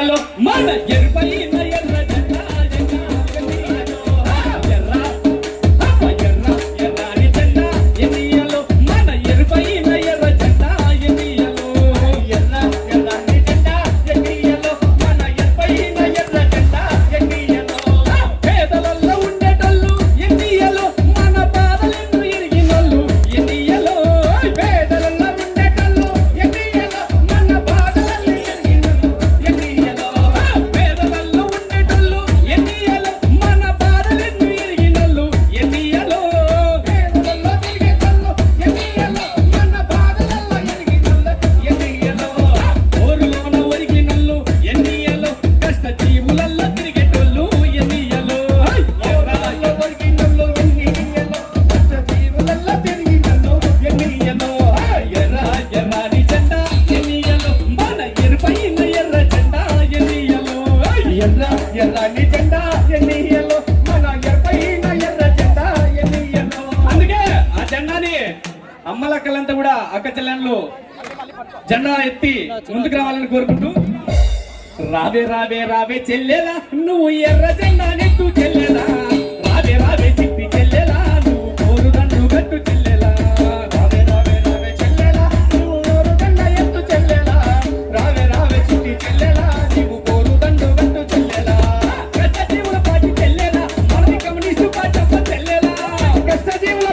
Hello, mama, ఎల్లాంటి జెండా అందుకే ఆ అమ్మలక్కలంతా కూడా అక్క చెల్లెళ్ళు జెండా ఎత్తి ముందుకు రావాలని కోరుకుంటూ రావే రావే రావే చెల్లెలా నువ్వు ఎర్ర జెండాని 再见